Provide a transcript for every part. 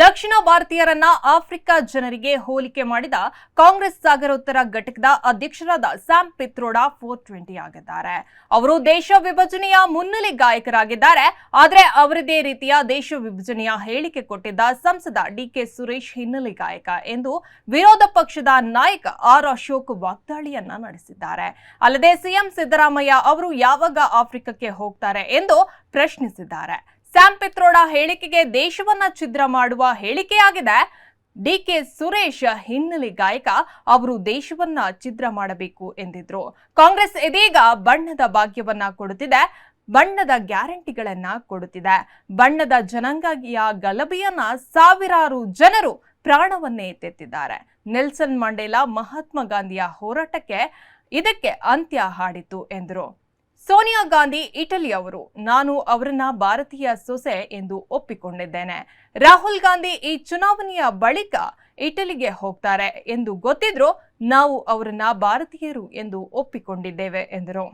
ದಕ್ಷಿಣ ಭಾರತೀಯರನ್ನ Africa ಜನರಿಗೆ ಹೋಲಿಕೆ ಮಾಡಿದ ಕಾಂಗ್ರೆಸ್ ಸಾಗರೋತ್ತರ ಘಟಕದ ಅಧ್ಯಕ್ಷರಾದ ಸ್ಯಾಮ್ ಪಿತ್ರೋಡಾ ಫೋರ್ ಟ್ವೆಂಟಿ ಆಗಿದ್ದಾರೆ. ಅವರು ದೇಶ ವಿಭಜನೆಯ ಮುನ್ನೆಲೆ ಗಾಯಕರಾಗಿದ್ದಾರೆ. ಆದರೆ ಅವರದೇ ರೀತಿಯ ದೇಶ ವಿಭಜನೆಯ ಹೇಳಿಕೆ ಕೊಟ್ಟಿದ್ದ ಸಂಸದ ಡಿಕೆ ಸುರೇಶ್ ಹಿನ್ನೆಲೆ ಗಾಯಕ ಎಂದು ವಿರೋಧ ಪಕ್ಷದ ನಾಯಕ ಆರ್ ಅಶೋಕ್ ವಾಗ್ದಾಳಿಯನ್ನ ನಡೆಸಿದ್ದಾರೆ. ಅಲ್ಲದೆ ಸಿಎಂ ಸಿದ್ದರಾಮಯ್ಯ ಅವರು ಯಾವಾಗ ಆಫ್ರಿಕಾಕ್ಕೆ ಹೋಗ್ತಾರೆ ಎಂದು ಪ್ರಶ್ನಿಸಿದ್ದಾರೆ. ಸ್ಯಾಮ್ ಪಿತ್ರೋಡಾ ಹೇಳಿಕೆಗೆ ದೇಶವನ್ನ ಛಿದ್ರ ಮಾಡುವ ಹೇಳಿಕೆಯಾಗಿದೆ. ಡಿ ಕೆ ಸುರೇಶ್ ಹಿನ್ನೆಲೆ ಗಾಯಕ ಅವರು ದೇಶವನ್ನ ಛಿದ್ರ ಮಾಡಬೇಕು ಎಂದಿದ್ರು. ಕಾಂಗ್ರೆಸ್ ಇದೀಗ ಬಣ್ಣದ ಭಾಗ್ಯವನ್ನ ಕೊಡುತ್ತಿದೆ. ಬಣ್ಣದ ಗ್ಯಾರಂಟಿಗಳನ್ನ ಕೊಡುತ್ತಿದೆ. ಬಣ್ಣದ ಜನಾಂಗೀಯ ಗಲಭೆಯನ್ನ ಸಾವಿರಾರು ಜನರು ಪ್ರಾಣವನ್ನೇ ತೆತ್ತಿದ್ದಾರೆ ನೆಲ್ಸನ್ ಮಂಡೇಲಾ ಮಹಾತ್ಮ ಗಾಂಧಿಯ ಹೋರಾಟಕ್ಕೆ ಇದಕ್ಕೆ ಅಂತ್ಯ ಹಾಡಿತು ಎಂದರು. ಸೋನಿಯಾ ಗಾಂಧಿ, ಇಟಲಿ ಅವರು. ನಾನು ಅವರನ್ನ ಭಾರತೀಯ ಸೊಸೆ ಎಂದು ಒಪ್ಪಿಕೊಂಡಿದ್ದೇನೆ. ರಾಹುಲ್ ಗಾಂಧಿ ಈ ಚುನಾವಣೆಯ ಬಳಿಕ ಇಟಲಿಗೆ ಹೋಗ್ತಾರೆ ಎಂದು ಗೊತ್ತಿದ್ರು ನಾವು ಅವರನ್ನ ಭಾರತೀಯರು ಎಂದು ಒಪ್ಪಿಕೊಂಡಿದ್ದೇವೆ ಎಂದರು.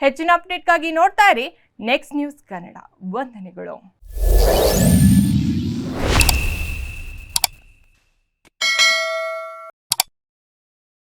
ಹೆಚ್ಚಿನ ಅಪ್ಡೇಟ್ಗಾಗಿ ನೋಡ್ತಾ ಇರಿ. Next news Kannada. ವಂದನೆಗಳು.